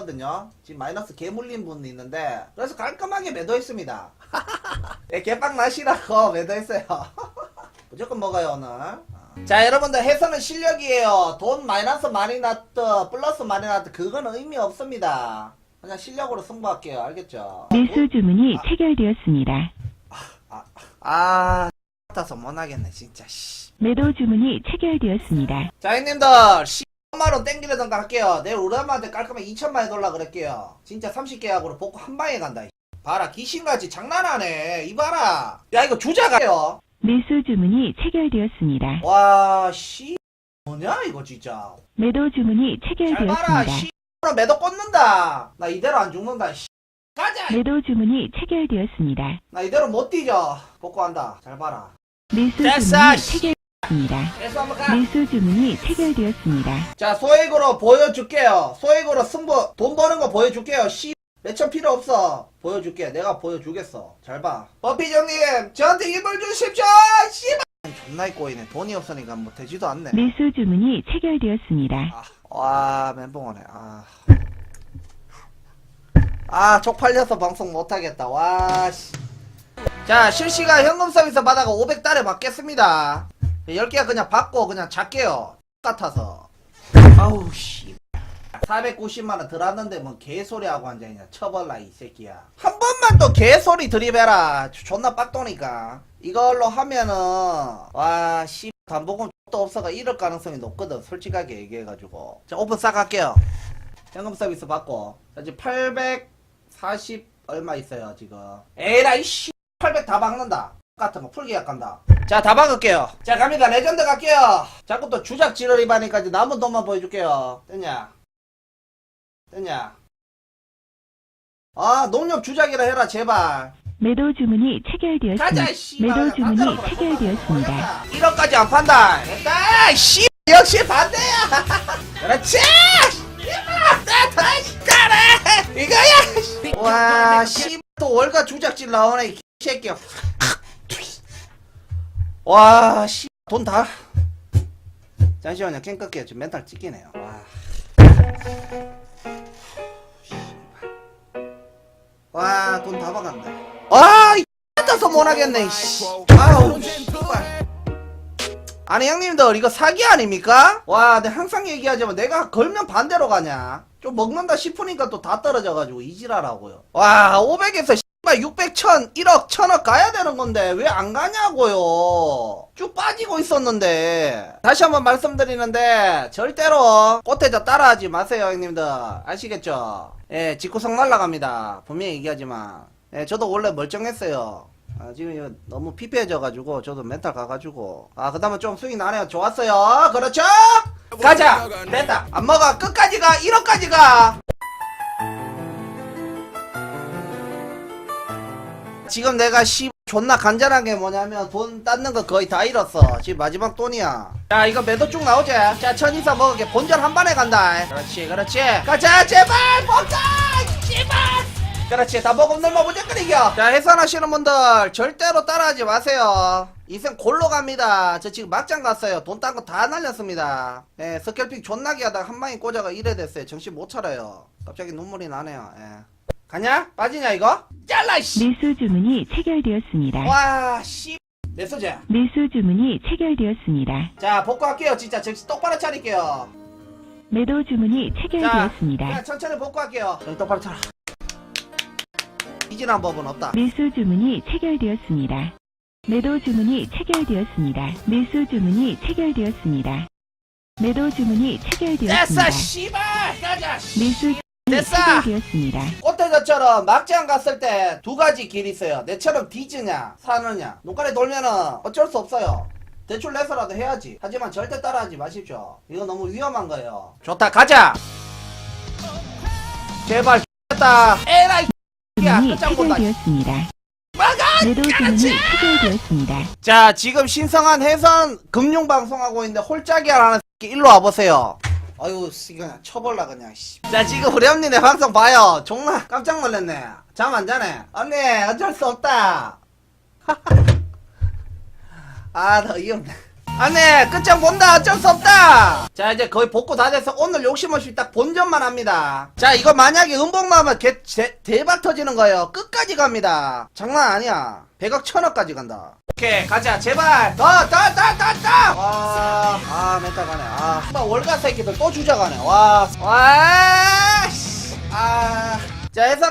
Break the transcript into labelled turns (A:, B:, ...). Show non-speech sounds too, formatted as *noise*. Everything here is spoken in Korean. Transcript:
A: 거든요. 지금 마이너스 개 물린 분이 있는데 그래서 깔끔하게 매도했습니다. 네, 개빵 나시라고 매도했어요. 무조건 먹어요 오늘. 자 여러분들 해서는 실력이에요. 돈 마이너스 많이 났든 플러스 많이 났든 그거는 의미 없습니다. 그냥 실력으로 승부할게요. 알겠죠?
B: 매수 주문이 체결되었습니다.
A: 아 같아서 못하겠네 진짜. 씨.
B: 매도 주문이 체결되었습니다.
A: 자 형님들 10만원 땡기려던가 할게요. 내일 우리 엄마한테 깔끔하게 2천만 해달라 그럴게요. 진짜 30계약으로 복구 한 방에 간다 이. 봐라 귀신같이 장난하네. 이봐라. 야 이거 주자가요.
B: 매수 주문이 체결되었습니다.
A: 와씨. 뭐냐 이거 진짜.
B: 매도 주문이
A: 잘 봐라
B: 체결되었습니다.
A: 씨. 매도 꽂는다. 나 이대로 안 죽는다 씨. 가자
B: 매도 주문이 체결되었습니다.
A: 나 이대로 못 뒤져 복구한다. 잘 봐라.
B: 매수
A: 됐어,
B: 주문이
A: 씨.
B: 체결
A: 가
B: 매수 주문이 체결되었습니다.
A: 자 소액으로 보여줄게요. 소액으로 승부 돈 버는 거 보여줄게요. 씨 몇천 필요 없어. 보여줄게. 내가 보여주겠어. 잘 봐. 버피정님 저한테 힘을 주십시오. 씨발 존나 꼬이네. 돈이 없으니까 뭐 되지도 않네.
B: 매수 주문이 체결되었습니다.
A: 아, 와 멘붕 오네. 아. 아 쪽팔려서 방송 못하겠다. 와 씨. 자 실시간 현금 서비스 받아가 500달에 받겠습니다 10개가 그냥 받고 그냥 작게요. 같아서. 아우 씨. 490만원 들었는데 뭐 개소리하고 앉아있냐. 처벌라 이 새끼야. 한 번만 또 개소리 들이배라. 존나 빡도니까. 이걸로 하면은 와씨. 담보금 또 없어가 이럴 가능성이 높거든. 솔직하게 얘기해가지고. 자 오픈 싹 할게요. 현금 서비스 받고. 자 지금 840 얼마 있어요 지금? 에라이 씨 800 다 박는다. 같은 거 풀기 약 간다 자 다 박을게요. 자 갑니다. 레전드 갈게요. 자꾸 또 주작 지러리 바니까지 남은 돈만 보여줄게요. 됐냐? 됐냐? 아 농협 주작이라 해라 제발.
B: 매도 주문이 체결되었습니다.
A: 가자 씨.
B: 매도 주문이 체결되었습니다.
A: 1억까지 안 판다. 됐다 씨. 역시 반대야. *laughs* 그렇지. 그래 이거야 와 씨 또 월가 주작질 나오네 이 새끼야 와 씨 돈 다. 잠시만요. 캔 끌게요. 지금 멘탈 찍히네요. 와 와 돈 다 박았네. 와 이, 떠서 못하겠네 씨. 아우 씨발 아니 형님들 이거 사기 아닙니까? 와 내가 항상 얘기하지만 내가 걸면 반대로 가냐? 좀 먹는다 싶으니까 또 다 떨어져가지고 이지랄하고요. 와 500에서 씨발 600, 1000, 1억, 1000억 가야 되는 건데 왜 안 가냐고요. 쭉 빠지고 있었는데. 다시 한번 말씀드리는데 절대로 꽃대자 따라하지 마세요 형님들. 아시겠죠? 예 직구성 날라갑니다. 분명히 얘기하지만. 예 저도 원래 멀쩡했어요. 아, 지금 이거 너무 피폐해져가지고 저도 멘탈 가가지고. 아 그다음에 좀 수익 나네요. 좋았어요. 그렇죠? 가자! 됐다! 안 먹어. 끝까지 가. 1억까지 가 지금 내가 씨 존나 간절하게 뭐냐면 돈 땄는 거 거의 다 잃었어. 지금 마지막 돈이야. 자 이거 매도 쭉 나오지? 자 천이사 먹을게. 본전 한 번에 간다. 그렇지 그렇지. 가자 제발 먹자 제발! 그렇지 다 먹으면 넘어 무조건 이겨. 자 해산하시는 분들 절대로 따라하지 마세요. 인생 골로 갑니다. 저 지금 막장 갔어요. 돈 딴 거 다 날렸습니다. 예 스켈핑 존나게 하다가 한 방에 꽂아가 이래 됐어요. 정신 못 차려요. 갑자기 눈물이 나네요. 예 가냐? 빠지냐 이거? 잘라 씨
B: 매수 주문이 체결되었습니다.
A: 와 씨 내 소재
B: 매수 주문이 체결되었습니다.
A: 자 복구할게요 진짜 정신 똑바로 차릴게요
B: 매도 주문이
A: 자
B: 체결되었습니다.
A: 그냥 천천히 복구할게요 정신 똑바로 차라 이진한 법은 없다
B: 매수 주문이 체결되었습니다. 매도 주문이 체결되었습니다. 매수 주문이 체결되었습니다. 매도 주문이
A: 됐어
B: 체결되었습니다.
A: 씨발 가자 씨.
B: 매수
A: 됐어!
B: 체결되었습니다.
A: 꽃대저처럼 막장 갔을 때 두 가지 길이 있어요. 내처럼 뒤지냐 사느냐. 눈가리 돌면은 어쩔 수 없어요. 대출 내서라도 해야지. 하지만 절대 따라하지 마십시오. 이거 너무 위험한 거예요. 좋다 가자. 제발 X다. 에라이 야
B: 주문이
A: 끝장 본다
B: 체결되었습니다.
A: 막아
B: 매도 주문이 체결되었습니다.
A: 자 지금 신성한 해선 금융방송하고 있는데 홀짝이야 하는 새끼 일로 와보세요 아유 이거 쳐볼라 그냥 씨. 자 지금 우리 언니네 방송 봐요. 정말 깜짝 놀랐네. 잠 안 자네. 언니 어쩔 수 없다. 아더 이없네 안돼 끝장 본다. 어쩔 수 없다. 자 이제 거의 복구 다 돼서 오늘 욕심 없이 딱 본전만 합니다. 자 이거 만약에 음복 나오면 개, 제- 대박 터지는 거예요. 끝까지 갑니다. 장난 아니야. 백억 천억까지 간다. 오케이 가자. 제발. 더더더 더더와아 멘탈 가네. 아. 정말 월가 새끼들 또 주작하네. 와와아자 해서